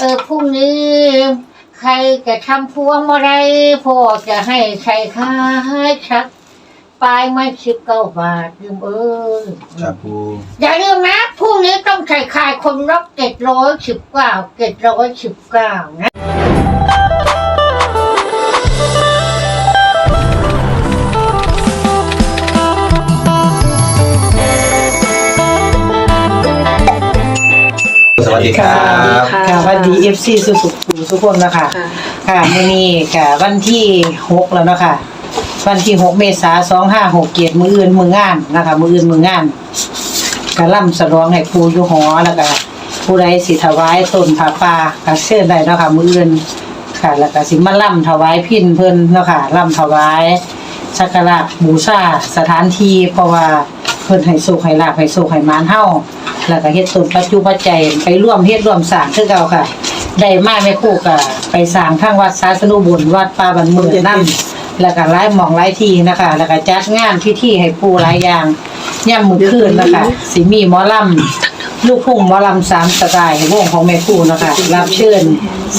เออพรุ่งนี้ ใครจะทำพวงมาลัยพ่อจะให้ใครค่าให้ชักปลายไม่สิบเก้าบาทลืมเอ้ยครับปูอย่าลืมนะพรุ่งนี้ต้องใช้คายคนรับเจ็ดร้อยสิบเก้าเจ็ดร้อยสิบเก้านะ วัสดีครับ ค่ะค่ะวันดีเอฟซีสุสุสุกคนนะคะค่ะ ค่ะมื่อนี้ค่ะวันที่หกแล้วเนาะค่ะวันที่หกเมษาสองห้าหกเกียรติมืออื่นมืองานนะคะ มืออื่นมืองานกะล่ำสรองให้ครูอยู่หอแล้วก็ผู้ใดสิถวายต้นผาป่ากะเชิญได้เนาะค่ะมืออื่นค่ะ แล้วก็สิมาล่ำถวายพินเพิ่นเนาะค่ะล่ำถวายสักการะบูชาสถานที่เพราะว่าเพิ่นให้สุขให้ลาภให้สุขให้มานเฮา แล้วก็เฮ็ดต้นปัจจุปัจจัยไปร่วมเฮ็ดร่วมสร้างคือเก่าค่ะ ได้มาแม่ครู่ก็ไปสร้างทางวัดสาสนุบุญวัดป่าบันเมืองนั่นแล้วก็หลายหมองหลายที่นะคะ แล้วก็จัดงานพิธีให้ปูหลายอย่างย่ำมือคืนนะคะสิมีหมอลำลูกพุ่งหมอลำสามสไตล์วงของแม่ครู่นะคะ รับเชิญ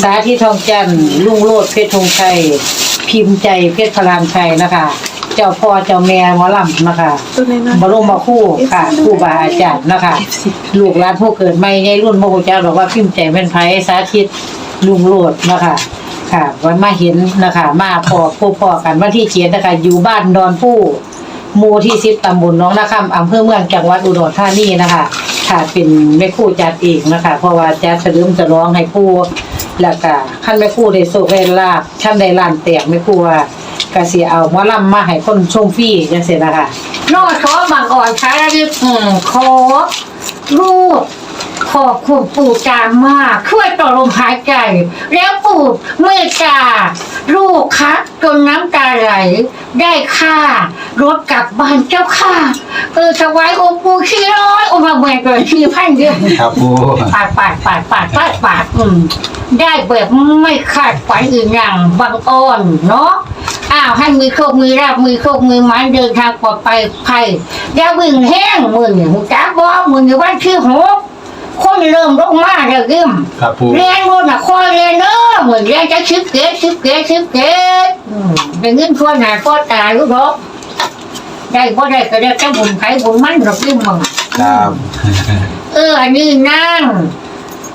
สาธิตทองจันทร์ลุงโลดเพชรธงชัยพิมพ์ใจเพชรพลานชัยนะคะ เจ้าพ่อเจ้าแม่หมอลำนะคะตัวน้อยๆบรมครู่ค่ะครู่บาอาจารย์นะคะลูกหลานผู้เกิดใหม่ในรุ่นโมโหเจ้าบอกว่าพิมพ์ใจเป็นไผสาธิตลุงโลดนะคะค่ะวันมาเห็นนะคะ มาพอพบพอกันวันที่เจ็ดนะคะอยู่บ้านดอนผู้หมู่ที่สิบตำบลหน้องนาคำอำเภอเมืองจังหวัดอุดรธานีนะคะค่ะเป็นแม่ครู่จัดเองนะคะ เพราะว่าจัดเฉลิมฉลองให้ผู้แล้วก็ขั้นแม่ครู่ได้โชคได้ลาบขั้นได้ล้านแตกแม่ครู่ว่า ก็สิเอาหมอลำมาให้คนชมฟรีจังซี่นะคะนอขอบางอ่อนช้ารีบอืมขอรูปขอบคุณปู่จามมาก ช่วยต่อลมหายใจ แล้วปู่เมตตาลูกคัดจนน้ำตาไหล ได้ค่ารถกลับบ้านเจ้าค่ะ เออถวายองค์ปู่ชี้ร้อยองค์พระเมตตาชี้พันเดียวครับปูปาดปาดปาดปาดปาดปาดอืมได้แบบไม่คาดฝันอื่นอย่างบังอ่อนเนาะ อ้าวให้มือโชคมือราบมือโชคมือไม้เดินทางปลอดภัยภัยอย่าวิ่งแห้งมือหนึ่งจ้าบอกมืออยู่วันที่หกคนเริ่มลงมาแล้วยิ่มครับปูเรียนรู้นะคอยเรียนเนอะเหมือนเรียนจะชิบเกตชิบเกตชิบเกตอืมเป็นเงินทั่วหน้าทั่วตาลูกเนาะได้บ่ได้ก็ได้แต่บุญไผบุญมันหรอกยิ่มมึงครับ เอออันนี้นั่ง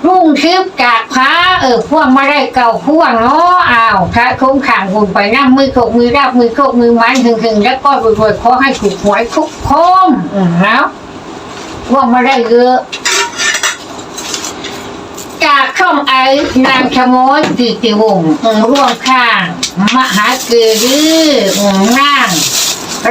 รุ่งทิพย์จากพระเออพวงมาได้เก่าพวงเนาะอ้าวพระคุ้มข่างบุญไปนั่งมือโขกมือราบมือโขกมือไม้ถึงถึงแล้วก็รวยๆขอให้ถูกหวยทุกคนอืมแล้วพวงมาได้เยอะจากช่องไอ้นางชะโมยกิติวงศ์ร่วมข้าง มหาเกลืออืมนาง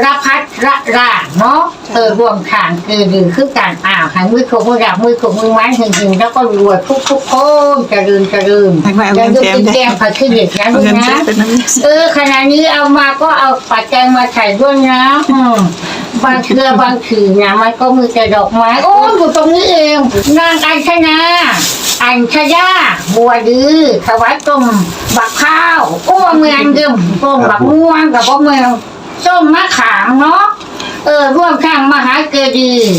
รพัฒระราเนาะเออรวมข้างเกลือคือการอ่าวหันมือโขกมือดับมือโขกมือไม้ถึงถึงๆแล้วก็รวยทุกทุกๆคนเจริญเจริญไม่ไม่เอาอย่าเงินลืมแจมกินได้แกงผัดขี้เหล็กนะเอาลูกเงินนะแจมเป็นน้ำเออขณะนี้เอามาก็เอาปัจจัยมาใส่ด้วยนะอืมบางเชือบางขือนะมันก็มีแต่ดอกไม้โอ้ยอยู่ตรงนี้เองนางอัญชนาอัญชยาบัวดื้อถวายต้มบักข้าวโอ้เมืองเดิมต้มบักม่วงกับบ่เมือง ส้มมะขามเนาะเออร่วมข้างมหาเกดีย์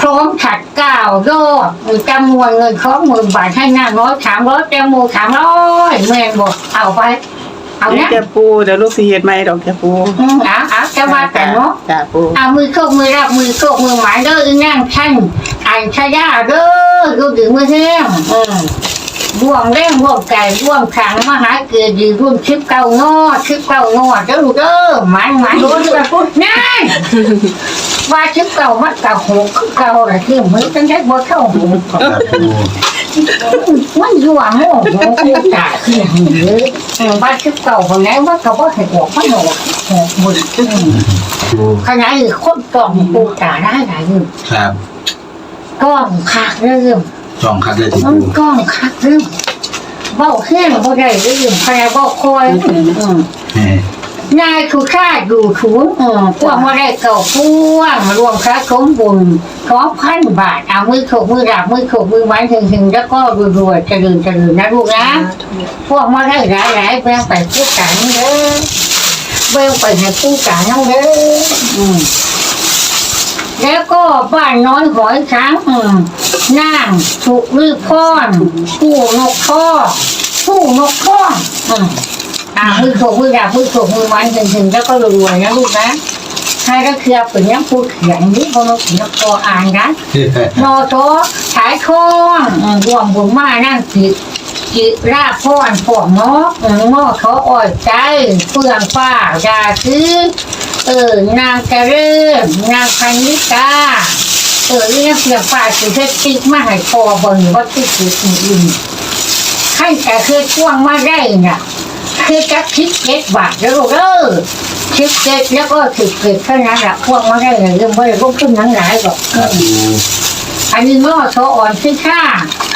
พร้อมขัดเก้าโยอดจำนวนเงินสองหมื่นบาทให้นางร้อยสามร้อยแตงโมสามร้อยเมืองบอกเอาไป เอาเดี๋ยวนะจะปูเดี๋ยวลูกสีเห็ดไหมดอกจะปูอืมเอาเอาจะมาแต่เนาะ จ้าปู เอามือโคกมือรับมือโคกมือหมายเด้ออีนั่งท่านอันชยาเด้อดูถึงมือแห้งอืม ร่วมแรงร่วมใจร่วมขังมหาเกิดดีรุ่นชิบเก้างอชิบเก้างอเด้อเด้อหมายหมายโดนแบบพูดนั่นว่าชิบเก้ามัดเก้าหกคือเก้าอะไรที่มือตั้งแต่บ่เข้าหูมันอยู่อะโม่โม่กูตาคืออย่างนี้อืมว่าชิบเก้าคนไหนว่าเขาบ่ให้ออกมันออกออกหมดอืมปูขณะนี้คนกล่องปูตาได้หลายอยู่ครับกล้องคักเรื่อง จองคัดเลยที่มันปูกล้องคักเรื่องเบ้าแห้งบ่ได้เรื่องใครเบ้าคอยอืมเฮ้ยนายคือข้าอยู่ถุงอืมพวกมาได้เก่าพวงรวมค่าสมบุญสองพันบาทเอามือโขกมือดาบมือโขกมือไม้ถึงถึงๆแล้วก็รวยๆจะลืมจะลืมนะลูกนะพวกมาได้หลายหลายๆแบ่งไปผู้กันเด้อแบ่งไปให้ผู้กันน้องเด้ออืม แล้วก็บ้านน้อยหอยช้างอืมนางสุริพรผู้นกพ่อผู้นกพ่ออืมอ่ามือโถมือดาบมือโถมือมันถึงถึงๆแล้วก็รวยๆนะลูกนะใครก็เคลียร์เป็นยังพูดเขียนนี้พอนกเขียนพออ่านนะนอโตฉายทองอืมรวมบุญมานั่งจิตจิราพรผอมเนาะอืมนอเขาอ่อยใจเฟื่องฟ้ายาซื้อ เออนางกระเริญนางพันิกาเออเรื่องเฟื่องฟ้าคือเทศติกมาให้พอบนว่าที่คืออื่นๆขั้แต่คือช่วงมาได้น่ะคือจะคิดเก็ดบาทแล้วลูกเออคิดเก็ดแล้วก็ถือเกิดเท่านั้นแหละพวกมาได้เลยเรื่องไม่ได้ลงขึ้นหนังหลายหรอกครับปูอันนี้นอโซอ่อนที่ข้า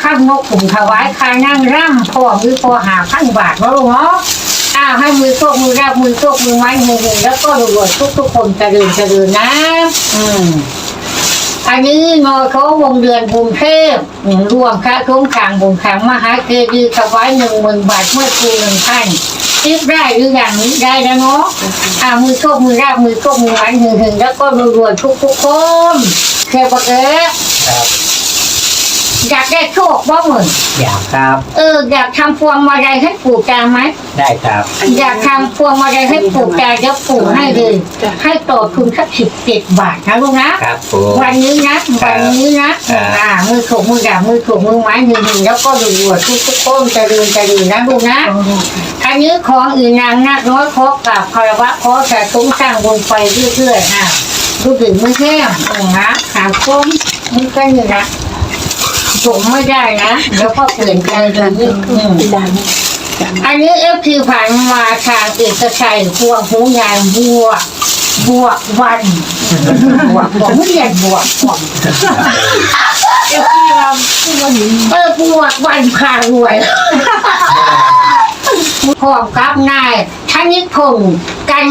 ข้างนกขุมถวายคานั่งร่ำพอมือพอหาพันบาทแล้วเนาะ อ้าวให้มือโชคมือรับมือโชคมือไม้มือหนึ่งแล้วก็รวยทุกทุกๆคนเจริญเจริญนะ อืมอันนี้นอโซวงเดือนกรุงเทพอืมรวมค่าทุ่งขางบุญขังมหาเกดีถวายหนึ่งหมื่นบาทเมื่อคืนหนึ่งพันคิดได้หรืออย่างได้แล้วเนาะอ่ามือโชคมือรับมือโชคมือไม้หนึ่งหนึ่งแล้วก็รวยทุกทุกๆคนแค่บอกเอ๊ะครับ อยากได้โชคบ้างเหมือนอยากครับ เอออยากทำพวงมาลัยให้ปู่จาไหมได้ครับอยากทำพวงมาลัยให้ปู่จาจะปู่ให้เลย ให้ต่อทุนสักสิบเจ็ดบาทนะลูกนะครับผมวันนี้นะวันนี้นะอ่ามือถูกมือดาบมือถูกมือไม้หนึ่งหนึ่งแล้วก็ดูดทุกทุกๆคนจะเดินจะดีนะลูกนะอันนี้ของอื่นนางนักน้อยขอกับคารวะขอแต่ตุ้งสร้างบนไปเรื่อยๆอะดูถึงมือแห้งอืมนะหาคมมือกันอยู่นะ ผมไม่ได้นะเดี๋ยวพ่อเปลี่ยนใจเลยนี่อืมอันนี้เอฟทีผ่านมาทางเอกชัยพวงหูยางบัวกบวกวันบวกผมเรียนบวกผมเออบวกวันพารวยพร้อมกับนาย ธนิพงศ์กัน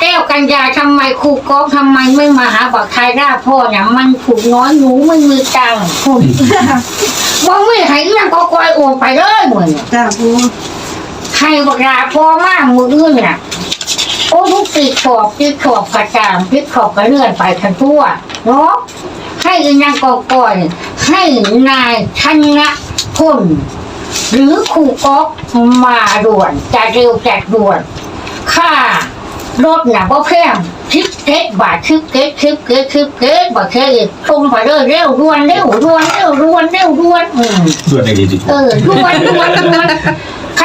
แก้วกัญญาทำไมครูกอล์ฟทำไมไม่มาหาบักไทยหน้าพ่อเนี่ยมันถูกน้อยหนูไม่มีตังค์ว่าไม่ให้เรื่องก็กอยโอนไปเลยเหมือนจ้าปูใครบอกลาพอมากมืออื่นน่ะโอ้ทุกปีขอบปีขอบกระจางปีขอบกระเลื่อนไปทั้งทั่วเนาะให้อีนางกอกอยให้นายชนะพล หรือครูก๊อกมาด่วนจะเร็วแจกด่วน ค่ารถหนักว่าแพงชิปเก็ตบาทชิปเก็ตชิปเก็ตชิปเก็ตบาทแค่ตรงไปเลยเร็วด่วนเร็วด่วนเร็วด่วนเร็วด่วนอืม ส่วนในดีที่ปูเออด่วนด่วนด่วนข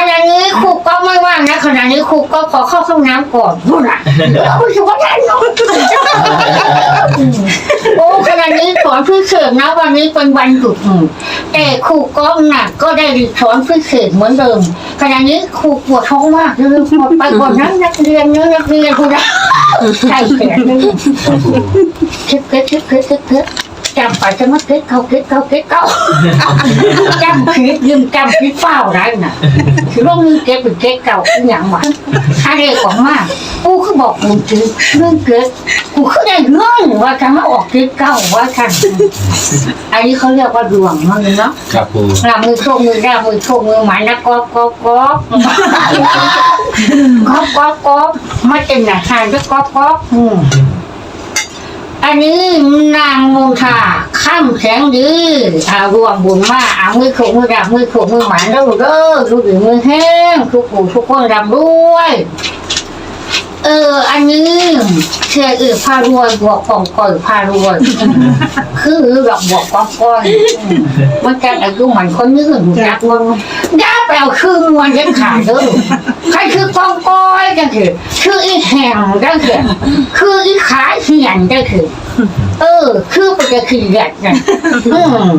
ณะนี้ครูก็ไม่ว่างนะขณะนี้ครูก็ขอเข้าห้องน้ำก่อนนู่นน่ะโอ้ยว่าได้เนาะโอ้ขณะนี้สอนพิเศษนะวันนี้เป็นวันหยุดอืมแต่ครูก็หนักก็ได้สอนพิเศษเหมือนเดิมขณะนี้ครูปวดท้องมากเลยหมดไปก่อนนะนักเรียนเนื้อนักเรียนครูนะใช่แขนเลยครับปูคิดคิดคิดคิดคิดคิด จำไปจะมาคิดเขาคิดเขาคิดเขาจำคิดยืมจำคิดเฝ้าได้น่ะคือว่ามือเก็บเป็นเก็บเก่าอหย่างวะอะไรของมากกูคือบอกมึงจือเรื่องเกิดกูคือได้เงินว่าจะมาออกคิดเก่าว่าฉันอันนี้เขาเรียกว่าดวงมั้งเนาะครับปูหน้ามือโชคมือด้ามือโชคมือหมายนะก๊อบก๊อบก๊อบก๊อบก๊อบก๊อบไม่เป็นหน้าทางก็ก๊อบก๊อบอืม อันนี้นางมุงทาข้ามแข็งดีอารวมบุญมาอามือโขกมือดับมือโขกมือหมันแล้วเด้อลูกหรือมือแห้งทุกผู้ทุกคนรำด้วย เออ อันนี้เชื่ออือพารวยบวกกองก่อยพารวยคือดอกบวกกองก่อยอืมมันจะอายุมันคนยืนจักมันยาแปลคือมวนยังขาดเด้อใครคือกองก่อยจังคือคืออีแห่งจังคือคืออีขาเหียนจังคือเออ คือปจะคือแยกนะอืม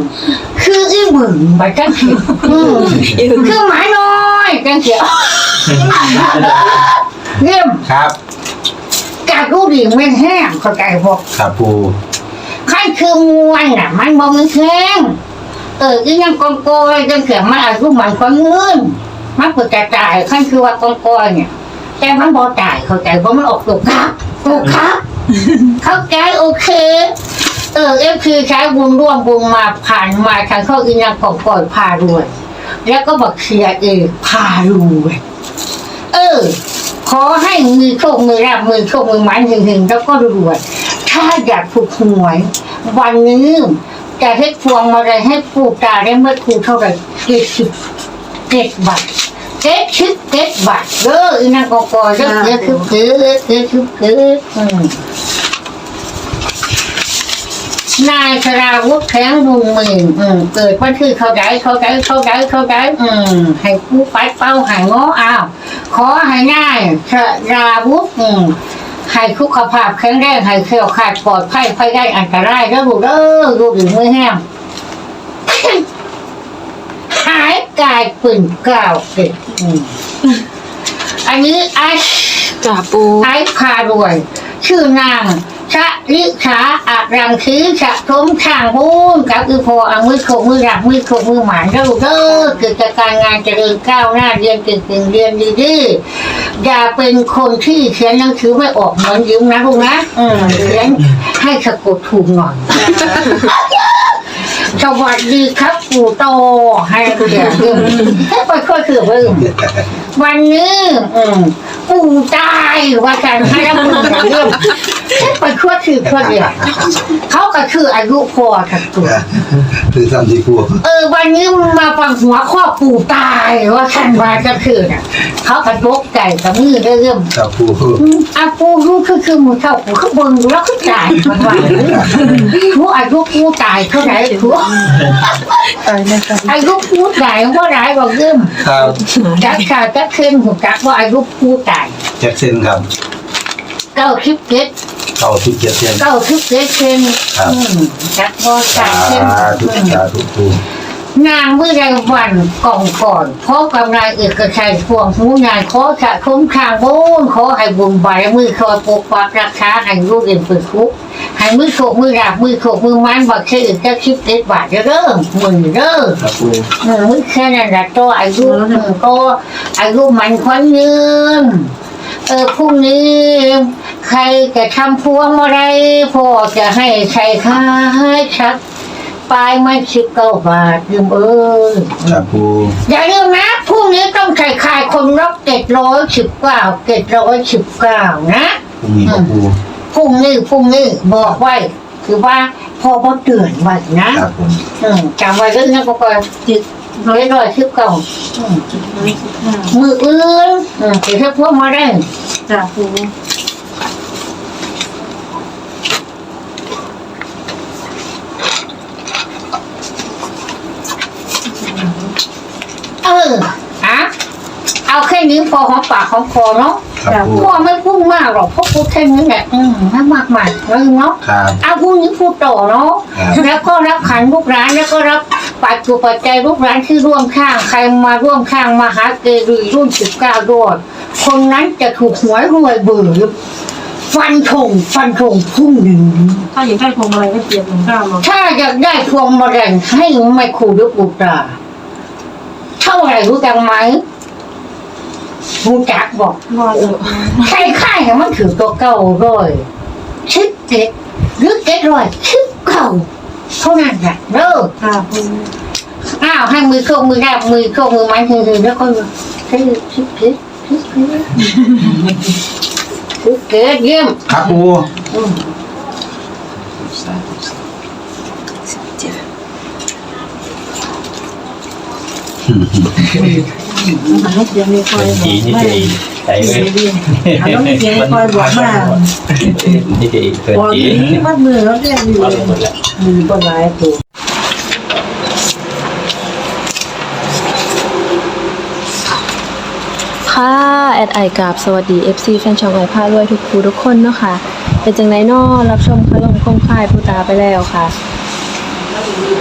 คืออีหมึงไปจังคืออืมคือหมาน้อยจังคือ เยี่ยมครับ จากรู้ดีไม่แห้งเข้าใจพวกครับปูใครคือมวนน่ะ มันบ่มันแห้งเอออีนั่งกองโกยจังเสียงมันอายุมันคนเงินมันเปิดจะตายขั้นคือว่ากองโกยเนี่ย แต่มันบ่ตายเข้าใจเพราะมันออกตุกครับตุกครับเข้าใจโอเค เออเอฟคือใช้บุญร่วมบุญมาผ่านมาทางเข้าอีนังกองโกยพารวย แล้วก็บอกเชียร์เองพารวย เออ ขอให้มือโชคมือราบมือโชคมือหมันหึงหนึ่งแล้วก็รวยถ้าอยากถูกหวย วันนี้จะให้พวงมาลัยให้ปู่ตาได้เมื่อคืนเท่าไหร่เจ็ดสิบเจ็ดบาทเจ็ดชิบเจ็ดบาทเด้ออีนางกอกอเด้อเด้อคือคือเด้อคือคือคืออืม นายสราวุฒิแข็งบุญมืออืมเกิดวันคือเขาได้เขาได้เขาได้เขาได้อืมให้ผู้ปัดเป้าใหายง้ออ้าวขอให้นายสราวุฒิอืมให้สุขภาพแข็งแรงให้เคลียวขาดปลอดภัยไฟได้อันตรายแล้วลูกเด้อลูกหรือมือแห้งหายกายปืนกล่าวเกิดอืมอันนี้ไอ้จ้าปูไอ้พารวย ชื่อนาง ชะลิชาอารังคือชะทมช่างบุญกับอือพอเอามือโคมือหลักมือโคมือหมานแล้วเด้อกิจการงานเจริญก้าวหน้าเรียนเก่งๆเรียนดีๆอย่าเป็นคนที่เขียนหนังสือไม่ออกเหมือนยิ้มนะลูกนะอืมเขียนให้สะกดถูกหน่อยสวัสดีครับปู่โตให้เขียนเรื่องให้ไปค่อยคือเรื่องวันนี้ อืมปู่ตายว่าการให้รับมือกับเรื่อง ไปค่อยคือค่อยเดียวเขาก็คืออายุพอถัดตัวคือทำที่พูดเออ วันนี้มาฟังหัวข้อปู่ตายว่าฉันว่าจะคือน่ะ เขากระตกใจกับมือได้เรื่องครับพูดอืมอาปูรู้คือคือหมูเท่าปูคือเบิ่งดูแล้วคือตายมันว่าผู้อายุปูตายเท่าไหร่ผัวตายแม่ค่ะอายุปูตายว่าหลายกว่าเดิมครับจักชาจักขึ้นหูจักว่าอายุปูตายแจ็คเซนครับเก้าสิบเจ็ด เข้าทุกเจ็ดเซนเก้าสิบเจ็ดเซนครับ อืมจักว่าสาตายเซนธุอืมสาธุปูนางวิไลวันกองก่อนพบกับนายเอกชัยพวงหูงานขอสะคุ้มทางบุญขอให้บุญบารมือคอยปกปักรักษาให้ลูกเรียนฝึกคุกให้มือโขกมือหลับมือโขกมือมันบักเชื่อจะคิดเด็ดบาทเด้อมือเด้อ ครับปูมือมือแค่นั้นแหละตัวอายุมือก็อายุมันควันยืน เออพรุ่งนี้ ใครจะทำพวงมาลัยพ่อจะให้ใครค่าให้ชักปลายไม่สิบเก้าบาทยืมเอ้ยครับปูอย่าลืมนะพรุ่งนี้ต้องใส่ขายคนรับเจ็ดร้อยสิบเก้าเจ็ดร้อยสิบเก้านะพรุ่งนี้ครับปูพรุ่งนี้พรุ่งนี้บอกไว้ คือว่าพ่อพ่อเตือนไว้นะครับผม อืมจำไว้เรื่องนั้นก็พอจิต ร้อยร้อยสิบเก้าอืมมืออื่นอืมถือแค่พวกมาได้จ้าปูเอออะเอาแค่นี้พอหอมปากหอมคอเนาะครับปูพ่อไม่พูดมากหรอกเพราะพูดแค่นี้แหละอืมไม่มากมายเลยเนาะครับเอาพรุ่งนี้พูดต่อเนาะครับแล้วก็รับขันลูกร้านแล้วก็รับ ปัจจุปัจจัยลูกร้านที่ร่วมข้างใครมาร่วมข้างมาหาเกรีรุ่นสิบเก้าด้วยคนนั้นจะถูกหวยรวยเบื่อฟันธงฟันธงพรุ่งนี้ถ้าอยากได้พวงมาลัยก็เตรียมหนึ่งเก้ามาถ้าอยากได้พวงมาลัยให้ไม่ครูด้วยปุตราเท่าไหร่รู้จักไหมรู้จักบอกรออยู่ใครค่ายให้มันถือตัวเก่าร้อยชิดเก็ดหรือเก็ดร้อยชิดเก่า เท่านั้นแหละเด้อค่ะปูอ้าวให้มือโชคมือแรกมือโชคมือไม้ถือๆแล้วก็ใช้ชิดเก็ดชิดเก็ดชิดเก็ดเยี่ยมครับปูอืมมันไม่เตรียมเลยคอยบอกจีนี่ไม่เจ ใส่เลยอันต้องเตรียมคอยบอกมานี่เจเกินบอกจีนี้มัดมือแล้วเรียนอยู่ดูมือก็ร้ายตัวค่ะแอดไอกับสวัสดี FC แฟนช่องไอพาด้วยทุกครูทุกคนเนาะค่ะ เป็นจังไดนอรับชมคลมคงค่ายผู้ตาไปแล้วค่ะ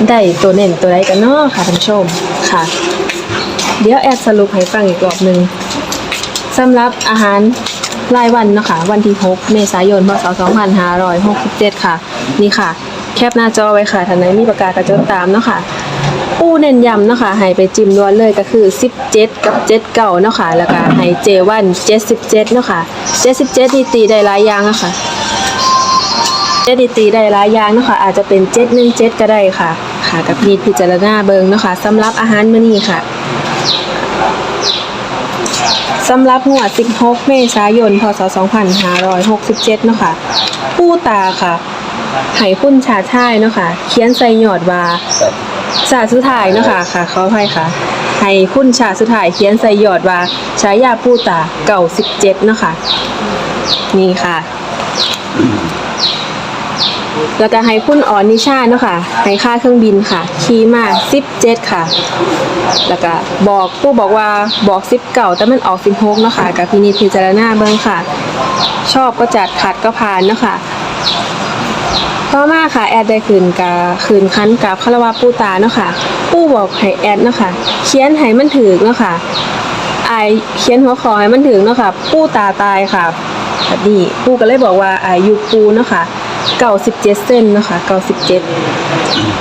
ได้ตัวเน่นตัวใดกันเนาะค่ะท่านชมค่ะ เดี๋ยวแอดสรุปให้ฟังอีกรอบหนึ่ง สำหรับอาหารรายวันนะคะวันที่ 6 เมษายน พศ 2567 ค่ะ นี่ค่ะ แคปหน้าจอไว้ค่ะท่านไหนมีประกาศกระจดตามเนาะค่ะปูเน้นย้ำเนาะค่ะให้ไปจิ้มล้วนเลยก็คือ 17 กับ 7 เก่าเนาะค่ะแล้วก็ให้เจวัน77เนาะค่ะ77นี่ตีได้หลายอย่างอะค่ะเจ็ดนี่ตีได้หลายอย่างเนาะค่ะอาจจะเป็น717ก็ได้ค่ะ ค่ะกับพีพิจารณาเบิงเนาะค่ะสำหรับอาหารมื้อนี้ค่ะ สำหรับงวด 16 เมษายน พศ 2567 เนาะค่ะ ผู้ตาค่ะให้คุณชาติชายเนาะค่ะ เขียนใส่หยอดว่าชาติสุดท้ายเนาะค่ะค่ะขออภัยค่ะให้คุณชาสุดท้ายเขียนใส่หยอดว่าฉายาผู้ตาเก่าสิบเจ็ดนาะค่ะ นี่ค่ะ แล้วก็ให้คุณอ่อนนิชาเนาะค่ะให้ค่าเครื่องบินค่ะขี่มา17 ค่ะ แล้วก็บอกผู้บอกว่าบอก10เก่าแต่มันออก16เนาะค่ะกับพินิจพิจารณาเบิ่งค่ะ ชอบก็จัดขัดก็ผ่านเนาะค่ะต่อมาค่ะแอดได้คืนกาคืนคันกับคารวะปู่ตาเนาะค่ะปู่บอกให้แอดเนาะค่ะเขียนให้มันถึกเนาะค่ะอายเขียนหัวขอให้มันถึกเนาะค่ะปู่ตาตายค่ะแบบนี้ปู่ก็เลยบอกว่าอายุปูเนาะค่ะ เก่าสิบเจ็ดเส้นเนาะค่ะเก่าสิบเจ็ด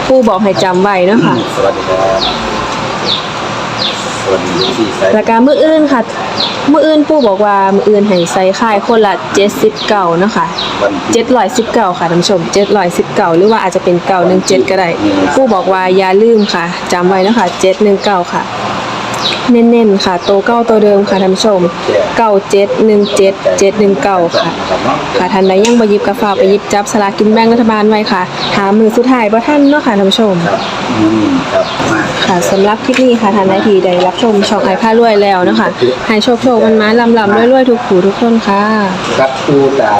ปู่บอกให้จำไว้เนาะค่ะสวัสดีครับสวัสดีที่ใส่แล้วก็มื้ออื่นค่ะ มื้ออื่นปู่บอกว่ามื้ออื่นให้ใส่ค่ายคนละ70เก่าเนาะค่ะวัน719ค่ะท่านผู้ชม719หรือว่าอาจจะเป็น917ก็ได้ผู้บอกว่าอย่าลืมค่ะจำไว้นะคะ719ค่ะ เน้นๆค่ะ โตวเก้าตัวเดิมค่ะท่านผู้ชม9717 719ค่ะ ค่ะท่านใดยังบหยิบกระฝากไปหยิบจับสลากกินแบ่งรัฐบาลไว้ค่ะหามือสุดท้ายบ่ทันเนาะค่ะท่านผู้ชมอืมครับมา ค่ะสำหรับคลิปนี้ค่ะท่านใดที่ได้รับชมช่องไอผ้ารวยแล้วเนาะคะให้โชคโชคมันมาลำลำๆรวยๆทุกผู้ทุกคนค่ะ ครับปูตา